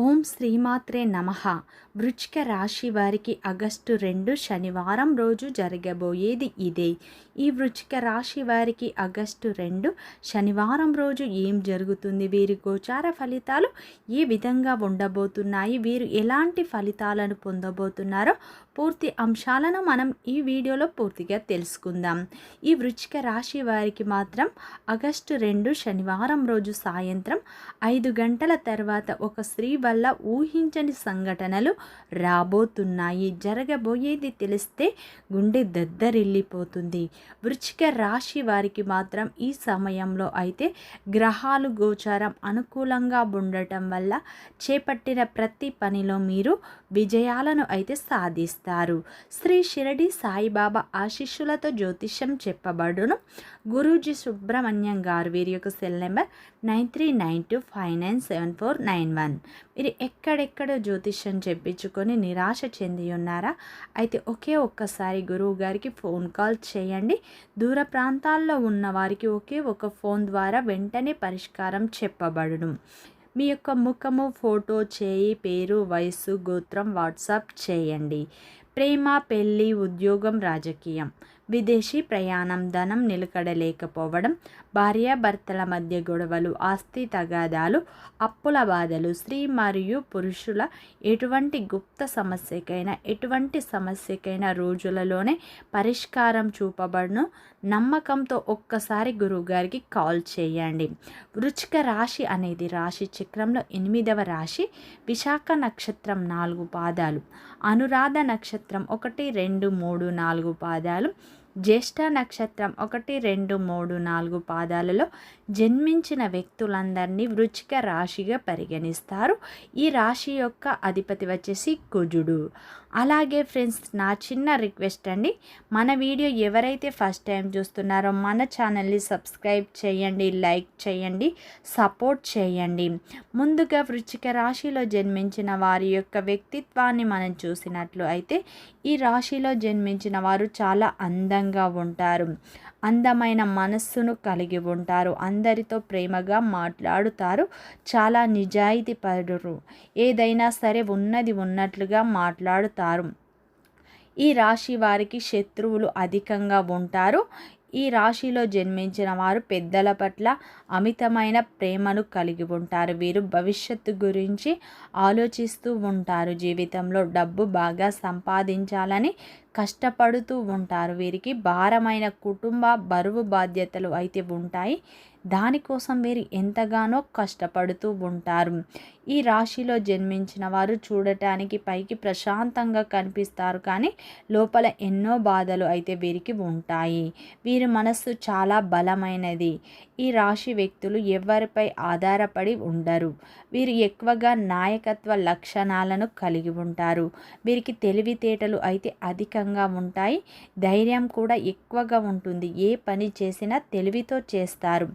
ఓం శ్రీమాత్రే నమ. వృచ్చిక రాశి వారికి ఆగస్టు రెండు శనివారం రోజు జరగబోయేది ఇదే. ఈ వృచ్చిక రాశి వారికి ఆగస్టు రెండు శనివారం రోజు ఏం జరుగుతుంది? వీరి గోచార ఫలితాలు ఏ విధంగా ఉండబోతున్నాయి? వీరు ఎలాంటి ఫలితాలను పొందబోతున్నారో పూర్తి అంశాలను మనం ఈ వీడియోలో పూర్తిగా తెలుసుకుందాం. ఈ వృచ్చిక రాశి వారికి మాత్రం ఆగస్టు రెండు శనివారం రోజు సాయంత్రం ఐదు గంటల తర్వాత ఒక స్త్రీ వల్ల ఊహించని సంఘటనలు రాబోతున్నాయి. జరగబోయేది తెలిస్తే గుండె దద్దరిల్లిపోతుంది. వృచ్చిక రాశి వారికి మాత్రం ఈ సమయంలో అయితే గ్రహాలు గోచారం అనుకూలంగా ఉండటం వల్ల చేపట్టిన ప్రతి పనిలో మీరు విజయాలను అయితే సాధిస్తారు. శ్రీ షిరడి సాయిబాబా ఆశిష్యులతో జ్యోతిష్యం చెప్పబడును. గురూజీ సుబ్రహ్మణ్యం గారు వీరి యొక్క cell number nine three nine two five nine seven four nine one. మీరు ఎక్కడెక్కడ జ్యోతిష్యం చెప్పించుకొని నిరాశ చెంది ఉన్నారా? అయితే ఒకే ఒక్కసారి గురువు గారికి ఫోన్ కాల్ చేయండి. దూర ప్రాంతాల్లో ఉన్న వారికి ఒకే ఒక ఫోన్ ద్వారా వెంటనే పరిష్కారం చెప్పబడును. మీ యొక్క ముఖము ఫోటో చేయి పేరు వయస్సు గోత్రం వాట్సాప్ చేయండి. ప్రేమ పెళ్ళి ఉద్యోగం రాజకీయం. విదేశీ ప్రయాణం ధనం నిలకడలేకపోవడం భార్యాభర్తల మధ్య గొడవలు ఆస్తి తగాదాలు అప్పుల బాధలు స్త్రీ మరియు పురుషుల ఎటువంటి గుప్త సమస్యకైనా ఎటువంటి సమస్యకైనా రోజులలోనే పరిష్కారం చూపబడును. నమ్మకంతో ఒక్కసారి గురువుగారికి కాల్ చేయండి. వృచ్చిక రాశి అనేది రాశి చక్రంలో ఎనిమిదవ రాశి విశాఖ నక్షత్రం నాలుగు పాదాలు. అనురాధ నక్షత్రం ఒకటి రెండు మూడు నాలుగు పాదాలు. జ్యేష్ఠ నక్షత్రం ఒకటి రెండు మూడు నాలుగు పాదాలలో జన్మించిన వ్యక్తులందరినీ వృచ్చిక రాశిగా పరిగణిస్తారు. ఈ రాశి యొక్క అధిపతి వచ్చేసి కుజుడు. అలాగే ఫ్రెండ్స్ నా చిన్న రిక్వెస్ట్ అండి మన వీడియో ఎవరైతే ఫస్ట్ టైం చూస్తున్నారో మన ఛానల్ని సబ్స్క్రైబ్ చేయండి లైక్ చేయండి సపోర్ట్ చేయండి. ముందుగా వృచ్చిక రాశిలో జన్మించిన వారి యొక్క వ్యక్తిత్వాన్ని మనం చూసినట్లు అయితే ఈ రాశిలో జన్మించిన వారు చాలా అందంగా ఉంటారు. అందమైన మనస్సును కలిగి ఉంటారు. అందరితో ప్రేమగా మాట్లాడుతారు. చాలా నిజాయితీ పడరు ఏదైనా సరే ఉన్నది ఉన్నట్లుగా మాట్లాడుతారు. ఈ రాశి వారికి శత్రువులు అధికంగా ఉంటారు. ఈ రాశిలో జన్మించిన వారు పెద్దల పట్ల అమితమైన ప్రేమను కలిగి ఉంటారు. వీరు భవిష్యత్తు గురించి ఆలోచిస్తూ ఉంటారు. జీవితంలో డబ్బు బాగా సంపాదించాలని కష్టపడుతూ ఉంటారు. వీరికి భారమైన కుటుంబ బరువు బాధ్యతలు అయితే ఉంటాయి. దానికోసం వీరు ఎంతగానో కష్టపడుతూ ఉంటారు. ఈ రాశిలో జన్మించిన వారు చూడటానికి పైకి ప్రశాంతంగా కనిపిస్తారు. కానీ లోపల ఎన్నో బాధలు అయితే వీరికి ఉంటాయి. వీరి మనస్సు చాలా బలమైనది. ఈ రాశి వ్యక్తులు ఎవరిపై ఆధారపడి ఉండరు. వీరు ఎక్కువగా నాయకత్వ లక్షణాలను కలిగి ఉంటారు. వీరికి తెలివితేటలు అయితే అధికంగా ఉంటాయి. ధైర్యం కూడా ఎక్కువగా ఉంటుంది. ఏ పని చేసినా తెలివితో చేస్తారు.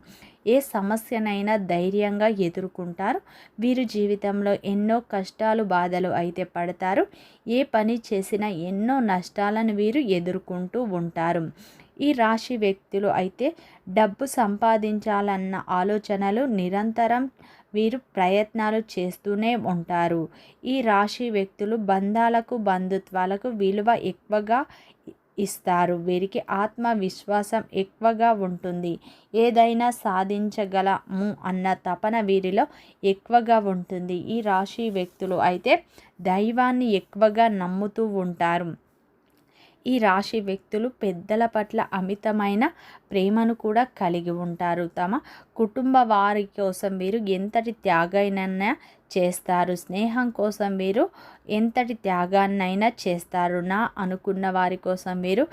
ఏ సమస్యనైనా ధైర్యంగా ఎదుర్కొంటారు. వీరు జీవితంలో ఎన్నో కష్టాలు బాధలు అయితే పడతారు. ఏ పని చేసినా ఎన్నో నష్టాలను వీరు ఎదుర్కొంటూ ఉంటారు. ఈ రాశి వ్యక్తులు అయితే డబ్బు సంపాదించాలన్న ఆలోచనలు నిరంతరం వీరు ప్రయత్నాలు చేస్తూనే ఉంటారు. ఈ రాశి వ్యక్తులు బంధాలకు బంధుత్వాలకు విలువ ఎక్కువగా ఇస్తారు. వీరికి ఆత్మవిశ్వాసం ఎక్కువగా ఉంటుంది. ఏదైనా సాధించగలము అన్న తపన వీరిలో ఎక్కువగా ఉంటుంది. ఈ రాశి వ్యక్తులు అయితే దైవాన్ని ఎక్కువగా నమ్ముతూ ఉంటారు. ఈ రాశి వ్యక్తులు పెద్దల పట్ల అమితమైన ప్రేమను కూడా కలిగి ఉంటారు. తమ కుటుంబ వారి కోసం వీరు ఎంతటి త్యాగైనా చేస్తారు. స్నేహం కోసం వీరు ఎంతటి త్యాగాన్నైనా చేస్తారు. నా అనుకున్న వారి కోసం వీరు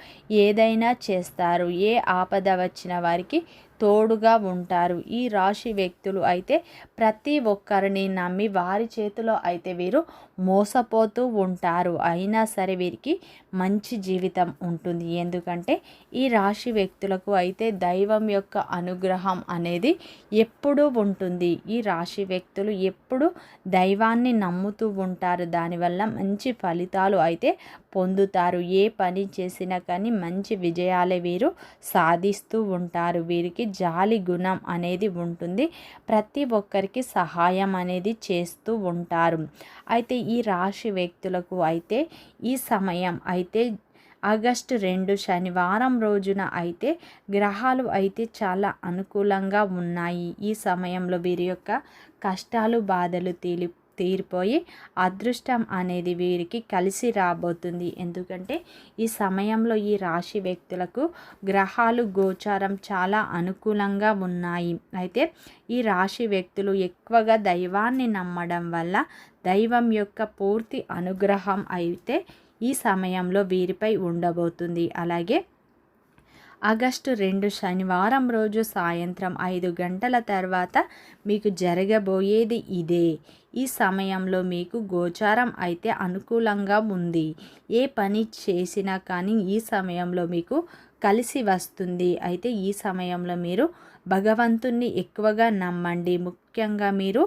ఏదైనా చేస్తారు. ఏ ఆపద వచ్చిన వారికి తోడుగా ఉంటారు. ఈ రాశి వ్యక్తులు అయితే ప్రతి ఒక్కరిని నమ్మి వారి చేతిలో అయితే వీరు మోసపోతూ ఉంటారు. అయినా సరే వీరికి మంచి జీవితం ఉంటుంది. ఎందుకంటే ఈ రాశి వ్యక్తులకు అయితే దైవం యొక్క అనుగ్రహం అనేది ఎప్పుడూ ఉంటుంది. ఈ రాశి వ్యక్తులు ఎప్పుడు దైవాన్ని నమ్ముతూ ఉంటారు. దానివల్ల మంచి ఫలితాలు అయితే పొందుతారు. ఏ పని చేసినా కానీ మంచి విజయాలే వీరు సాధిస్తూ ఉంటారు. వీరికి జాలి గుణం అనేది ఉంటుంది. ప్రతి ఒక్కరికి సహాయం అనేది చేస్తూ ఉంటారు. అయితే ఈ రాశి వ్యక్తులకు అయితే ఈ సమయం అయితే ఆగస్టు రెండు శనివారం రోజున అయితే గ్రహాలు అయితే చాలా అనుకూలంగా ఉన్నాయి. ఈ సమయంలో వీరి యొక్క కష్టాలు బాధలు తీలి తీరిపోయి అదృష్టం అనేది వీరికి కలిసి రాబోతుంది. ఎందుకంటే ఈ సమయంలో ఈ రాశి వ్యక్తులకు గ్రహాలు గోచారం చాలా అనుకూలంగా ఉన్నాయి. అయితే ఈ రాశి వ్యక్తులు ఎక్కువగా దైవాన్ని నమ్మడం వల్ల దైవం యొక్క పూర్తి అనుగ్రహం అయితే ఈ సమయంలో వీరిపై ఉండబోతుంది. అలాగే ఆగస్టు రెండు శనివారం రోజు సాయంత్రం ఐదు గంటల తర్వాత మీకు జరగబోయేది ఇదే. ఈ సమయంలో మీకు గోచారం అయితే అనుకూలంగా ఉంది. ఏ పని చేసినా కానీ ఈ సమయంలో మీకు కలిసి వస్తుంది. అయితే ఈ సమయంలో మీరు భగవంతుణ్ణి ఎక్కువగా నమ్మండి. ముఖ్యంగా మీరు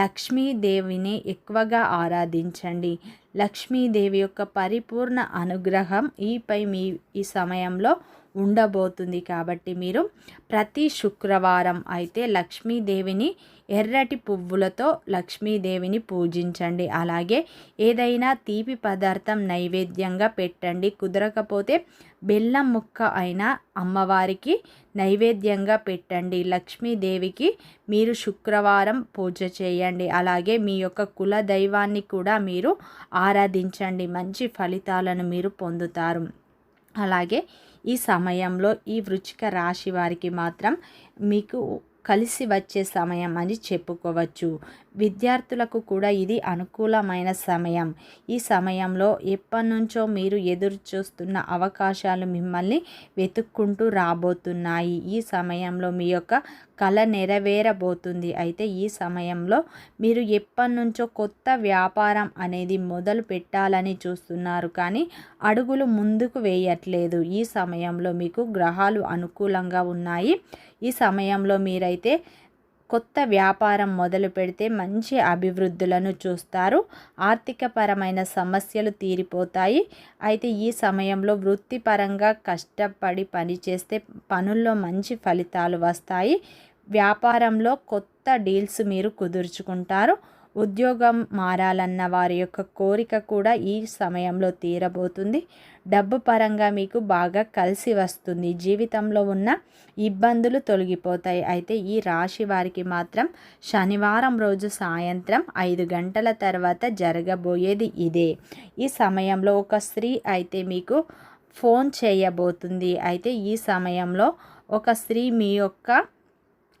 లక్ష్మీదేవిని ఎక్కువగా ఆరాధించండి. లక్ష్మీదేవి యొక్క పరిపూర్ణ అనుగ్రహం ఈపై మీ ఈ సమయంలో ఉండబోతుంది కాబట్టి మీరు ప్రతి శుక్రవారం అయితే లక్ష్మీదేవిని ఎర్రటి పువ్వులతో లక్ష్మీదేవిని పూజించండి. అలాగే ఏదైనా తీపి పదార్థం నైవేద్యంగా పెట్టండి. కుదరకపోతే బెల్లం ముక్క అయినా అమ్మవారికి నైవేద్యంగా పెట్టండి. లక్ష్మీదేవికి మీరు శుక్రవారం పూజ చేయండి. అలాగే మీ యొక్క కుల దైవాన్ని కూడా మీరు ఆరాధించండి. మంచి ఫలితాలను మీరు పొందుతారు. అలాగే ఈ సమయంలో ఈ వృచ్చిక రాశి వారికి మాత్రం మీకు కలిసి వచ్చే సమయం అని చెప్పుకోవచ్చు. విద్యార్థులకు కూడా ఇది అనుకూలమైన సమయం. ఈ సమయంలో ఎప్పటి నుంచో మీరు ఎదురు చూస్తున్న అవకాశాలు మిమ్మల్ని వెతుక్కుంటూ రాబోతున్నాయి. ఈ సమయంలో మీ యొక్క కళ నెరవేరబోతుంది. అయితే ఈ సమయంలో మీరు ఎప్పటి నుంచో కొత్త వ్యాపారం అనేది మొదలు పెట్టాలని చూస్తున్నారు. కానీ అడుగులు ముందుకు వేయట్లేదు. ఈ సమయంలో మీకు గ్రహాలు అనుకూలంగా ఉన్నాయి. ఈ సమయంలో మీరైతే కొత్త వ్యాపారం మొదలు పెడితే మంచి అభివృద్ధులను చూస్తారు. ఆర్థికపరమైన సమస్యలు తీరిపోతాయి. అయితే ఈ సమయంలో వృత్తిపరంగా కష్టపడి పనిచేస్తే పనుల్లో మంచి ఫలితాలు వస్తాయి. వ్యాపారంలో కొత్త డీల్స్ మీరు కుదుర్చుకుంటారు. ఉద్యోగం మారాలన్న వారి యొక్క కోరిక కూడా ఈ సమయంలో తీరబోతుంది. డబ్బు పరంగా మీకు బాగా కలిసి వస్తుంది. జీవితంలో ఉన్న ఇబ్బందులు తొలగిపోతాయి. అయితే ఈ రాశి వారికి మాత్రం శనివారం రోజు సాయంత్రం ఐదు గంటల తర్వాత జరగబోయేది ఇదే. ఈ సమయంలో ఒక స్త్రీ అయితే మీకు ఫోన్ చేయబోతుంది. అయితే ఈ సమయంలో ఒక స్త్రీ మీ యొక్క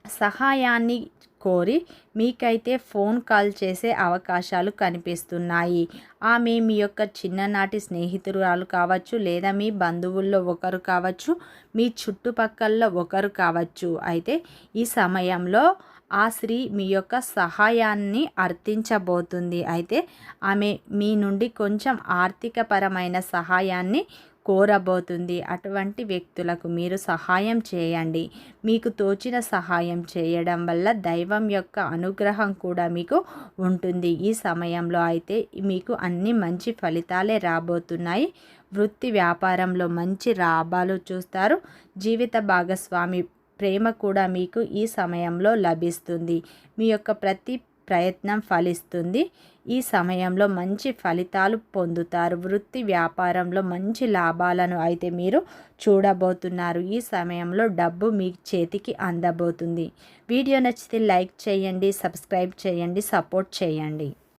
సహాయాన్ని కోరి మీకైతే ఫోన్ కాల్ చేసే అవకాశాలు కనిపిస్తున్నాయి. ఆమె మీ యొక్క చిన్ననాటి స్నేహితురాలు కావచ్చు లేదా మీ బంధువుల్లో ఒకరు కావచ్చు మీ చుట్టుపక్కల ఒకరు కావచ్చు. అయితే ఈ సమయంలో ఆ స్త్రీ మీ యొక్క సహాయాన్ని అర్థించబోతుంది అయితే ఆమె మీ నుండి కొంచెం ఆర్థికపరమైన సహాయాన్ని కోరబోతుంది. అటువంటి వ్యక్తులకు మీరు సహాయం చేయండి. మీకు తోచిన సహాయం చేయడం వల్ల దైవం యొక్క అనుగ్రహం కూడా మీకు ఉంటుంది. ఈ సమయంలో అయితే మీకు అన్ని మంచి ఫలితాలే రాబోతున్నాయి. వృత్తి వ్యాపారంలో మంచి లాభాలు చూస్తారు. జీవిత భాగస్వామి ప్రేమ కూడా మీకు ఈ సమయంలో లభిస్తుంది. మీ యొక్క ప్రతి ప్రయత్నం ఫలిస్తుంది. ఈ సమయంలో మంచి ఫలితాలు పొందుతారు. వృత్తి వ్యాపారంలో మంచి లాభాలను అయితే మీరు చూడబోతున్నారు. ఈ సమయంలో డబ్బు మీ చేతికి అందబోతుంది. వీడియో నచ్చితే లైక్ చేయండి సబ్స్క్రైబ్ చేయండి సపోర్ట్ చేయండి.